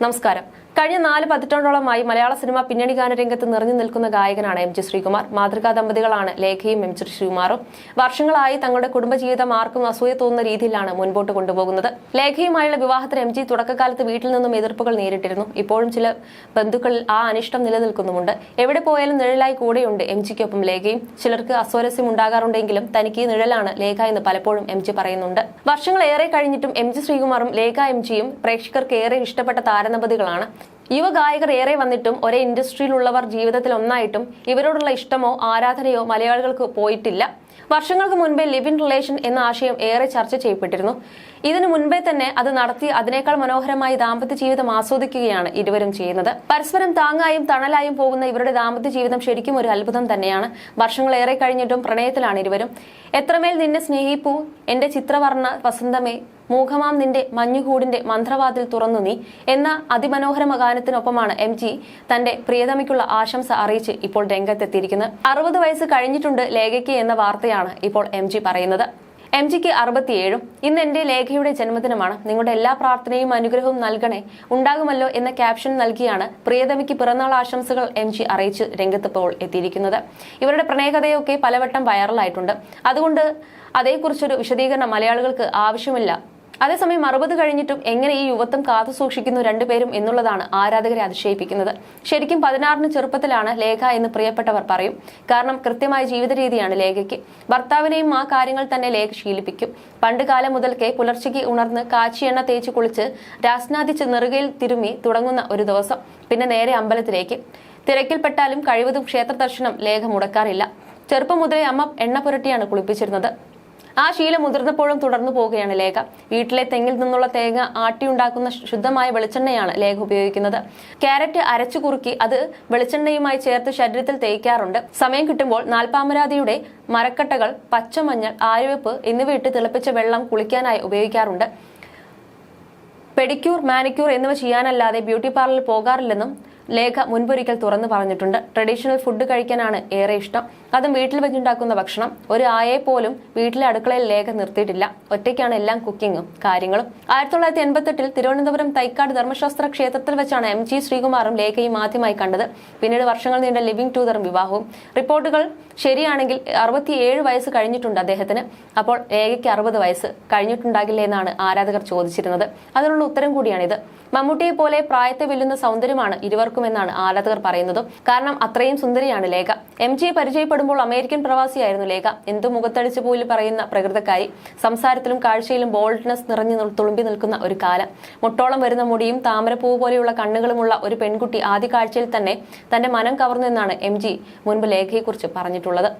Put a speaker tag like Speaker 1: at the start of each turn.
Speaker 1: നമസ്കാരം. കഴിഞ്ഞ നാല് പതിറ്റാണ്ടോളമായി മലയാള സിനിമ പിന്നണി ഗാനരംഗത്ത് നിറഞ്ഞു നിൽക്കുന്ന ഗായകനാണ് എം ജി ശ്രീകുമാർ. മാതൃകാ ദമ്പതികളാണ് ലേഖയും എം ജി ശ്രീകുമാറും. വർഷങ്ങളായി തങ്ങളുടെ കുടുംബജീവിതം ആർക്കും അസൂയ തോന്നുന്ന രീതിയിലാണ് മുൻപോട്ട് കൊണ്ടുപോകുന്നത്. ലേഖയുമായുള്ള വിവാഹത്തിന് എം ജി തുടക്കകാലത്ത് വീട്ടിൽ നിന്നും എതിർപ്പുകൾ നേരിട്ടിരുന്നു. ഇപ്പോഴും ചില ബന്ധുക്കളിൽ ആ അനിഷ്ടം നിലനിൽക്കുന്നുമുണ്ട്. എവിടെ പോയാലും നിഴലായി കൂടെയുണ്ട് എം ജിക്കൊപ്പം ലേഖയും. ചിലർക്ക് അസ്വാരസ്യം ഉണ്ടാകാറുണ്ടെങ്കിലും തനിക്ക് ഈ നിഴലാണ് ലേഖ എന്ന് പലപ്പോഴും എം ജി പറയുന്നുണ്ട്. വർഷങ്ങളേറെ കഴിഞ്ഞിട്ടും എം ജി ശ്രീകുമാറും ലേഖ എം ജിയും പ്രേക്ഷകർക്ക് ഏറെ ഇഷ്ടപ്പെട്ട താരദമ്പതികളാണ് യുവ ഗായകർ ഏറെ വന്നിട്ടും ഒരേ ഇൻഡസ്ട്രിയിലുള്ളവർ ജീവിതത്തിൽ ഒന്നായിട്ടും ഇവരോടുള്ള ഇഷ്ടമോ ആരാധനയോ മലയാളികൾക്ക് പോയിട്ടില്ല. വർഷങ്ങൾക്ക് മുൻപേ ലിവ് ഇൻ റിലേഷൻ എന്ന ആശയം ഏറെ ചർച്ച ചെയ്യപ്പെട്ടിരുന്നു. ഇതിനു മുൻപേ തന്നെ അത് നടത്തി അതിനേക്കാൾ മനോഹരമായി ദാമ്പത്യ ജീവിതം ആസ്വദിക്കുകയാണ് ഇരുവരും ചെയ്യുന്നത്. പരസ്പരം താങ്ങായും തണലായും പോകുന്ന ഇവരുടെ ദാമ്പത്യ ജീവിതം ശരിക്കും ഒരു അത്ഭുതം തന്നെയാണ്. വർഷങ്ങളേറെ കഴിഞ്ഞിട്ടും പ്രണയത്തിലാണ് ഇരുവരും. എത്രമേൽ നിന്നെ സ്നേഹിപ്പൂ എന്റെ ചിത്രവർണ വസന്തമേ മൂഖമാം നിന്റെ മഞ്ഞുകൂടിന്റെ മന്ത്രവാതിൽ തുറന്നു നീ എന്ന അതിമനോഹര ഗാനത്തിനൊപ്പമാണ് എം ജി തന്റെ പ്രിയതമയ്ക്കുള്ള ആശംസ അറിയിച്ച് ഇപ്പോൾ രംഗത്തെത്തിയിരിക്കുന്നത്. അറുപത് വയസ്സ് കഴിഞ്ഞിട്ടുണ്ട് ലേഖയ്ക്ക് എന്ന വാർത്തയാണ് ഇപ്പോൾ എം ജി പറയുന്നത്. എം ജിക്ക് അറുപത്തിയേഴും. ഇന്ന് എന്റെ ലേഖയുടെ ജന്മദിനമാണ്. നിങ്ങളുടെ എല്ലാ പ്രാർത്ഥനയും അനുഗ്രഹവും നൽകണേ. ഉണ്ടാകുമല്ലോ എന്ന ക്യാപ്ഷൻ നൽകിയാണ് പ്രിയതമിക്ക് പിറന്നാൾ ആശംസകൾ എം ജി അറിയിച്ച് രംഗത്തിപ്പോൾ എത്തിയിരിക്കുന്നത്. ഇവരുടെ പ്രണയകഥയൊക്കെ പലവട്ടം വൈറലായിട്ടുണ്ട് അതുകൊണ്ട് അതേക്കുറിച്ചൊരു വിശദീകരണം മലയാളികൾക്ക് ആവശ്യമില്ല. അതേസമയം അറുപത് കഴിഞ്ഞിട്ടും എങ്ങനെ ഈ യുവത്വം കാത്തു സൂക്ഷിക്കുന്നു രണ്ടുപേരും എന്നുള്ളതാണ് ആരാധകരെ അതിശയിപ്പിക്കുന്നത്. ശരിക്കും പതിനാറിന് ചെറുപ്പത്തിലാണ് ലേഖ എന്ന് പ്രിയപ്പെട്ടവർ പറയും. കാരണം കൃത്യമായ ജീവിത രീതിയാണ് ലേഖയ്ക്ക്. ഭർത്താവിനെയും ആ കാര്യങ്ങൾ തന്നെ ലേഖ ശീലിപ്പിക്കും. പണ്ട് കാലം മുതൽക്കേ പുലർച്ചയ്ക്ക് ഉണർന്ന് കാച്ചി എണ്ണ തേച്ച് കുളിച്ച് രാസ്നാദിച്ച് നെറുകയിൽ തിരുമ്മി തുടങ്ങുന്ന ഒരു ദിവസം പിന്നെ നേരെ അമ്പലത്തിലേക്ക്. തിരക്കിൽപ്പെട്ടാലും കഴിവതും ക്ഷേത്ര ദർശനം ലേഖ മുടക്കാറില്ല. ചെറുപ്പം മുതലേ അമ്മ എണ്ണ പുരട്ടിയാണ് കുളിപ്പിച്ചിരുന്നത്. ആ ശീലം മുതിർന്നപ്പോഴും തുടർന്നു പോവുകയാണ് ലേഖ. വീട്ടിലെ തെങ്ങിൽ നിന്നുള്ള തേങ്ങ ആട്ടിയുണ്ടാക്കുന്ന ശുദ്ധമായ വെളിച്ചെണ്ണയാണ് ലേഖ ഉപയോഗിക്കുന്നത്. ക്യാരറ്റ് അരച്ചു കുറുക്കി അത് വെളിച്ചെണ്ണയുമായി ചേർത്ത് ശരീരത്തിൽ തേക്കാറുണ്ട്. സമയം കിട്ടുമ്പോൾ നാൽപ്പാമരാതിയുടെ മരക്കട്ടകൾ പച്ചമഞ്ഞൾ ആര്യവെപ്പ് എന്നിവയിട്ട് തിളപ്പിച്ച വെള്ളം കുളിക്കാനായി ഉപയോഗിക്കാറുണ്ട്. പെഡിക്യൂർ മാനിക്യൂർ എന്നിവ ചെയ്യാനല്ലാതെ ബ്യൂട്ടി പാർലറിൽ പോകാറില്ലെന്നും ലേഖ മുൻപൊരിക്കൽ തുറന്നു പറഞ്ഞിട്ടുണ്ട്. ട്രഡീഷണൽ ഫുഡ് കഴിക്കാനാണ് ഏറെ ഇഷ്ടം. അതും വീട്ടിൽ വെച്ചുണ്ടാക്കുന്ന ഭക്ഷണം. ഒരു ആയെ പോലും വീട്ടിലെ അടുക്കളയിൽ ലേഖ നിർത്തിയിട്ടില്ല. ഒറ്റയ്ക്കാണ് എല്ലാം കുക്കിങ്ങും കാര്യങ്ങളും. ആയിരത്തി തൊള്ളായിരത്തി എൺപത്തെട്ടിൽ തിരുവനന്തപുരം തൈക്കാട് ധർമ്മശാസ്ത്ര ക്ഷേത്രത്തിൽ വെച്ചാണ് എം ജി ശ്രീകുമാറും ലേഖയും ആദ്യമായി കണ്ടത്. പിന്നീട് വർഷങ്ങൾ നീണ്ട ലിവിംഗ് ടൂതറും വിവാഹവും. റിപ്പോർട്ടുകൾ ശരിയാണെങ്കിൽ അറുപത്തിയേഴ് വയസ്സ് കഴിഞ്ഞിട്ടുണ്ട് അദ്ദേഹത്തിന്. അപ്പോൾ ലേഖയ്ക്ക് അറുപത് വയസ്സ് കഴിഞ്ഞിട്ടുണ്ടാകില്ലേ എന്നാണ് ആരാധകർ ചോദിച്ചിരുന്നത്. അതിനുള്ള ഉത്തരം കൂടിയാണിത്. മമ്മൂട്ടിയെ പോലെ പ്രായത്തെ വെല്ലുന്ന സൗന്ദര്യമാണ് ഇരുവർക്കുമെന്നാണ് ആരാധകർ പറയുന്നത്. കാരണം അത്രയും സുന്ദരിയാണ് ലേഖ. എം ജിയെ പരിചയപ്പെടുമ്പോൾ അമേരിക്കൻ പ്രവാസിയായിരുന്നു ലേഖ. എന്തു മുഖത്തടിച്ചു പോലും പറയുന്ന പ്രകൃതക്കാരി സംസാരത്തിലും കാഴ്ചയിലും ബോൾഡ്നെസ് നിറഞ്ഞു തുളുമ്പി നിൽക്കുന്ന ഒരു കാലം. മുട്ടോളം വരുന്ന മുടിയും താമരപ്പൂവ് പോലെയുള്ള കണ്ണുകളുമുള്ള ഒരു പെൺകുട്ടി ആദ്യ കാഴ്ചയിൽ തന്നെ തന്റെ മനം കവർന്നു എന്നാണ് എം ജി മുൻപ് ലേഖയെക്കുറിച്ച് പറഞ്ഞിട്ടുള്ളത്.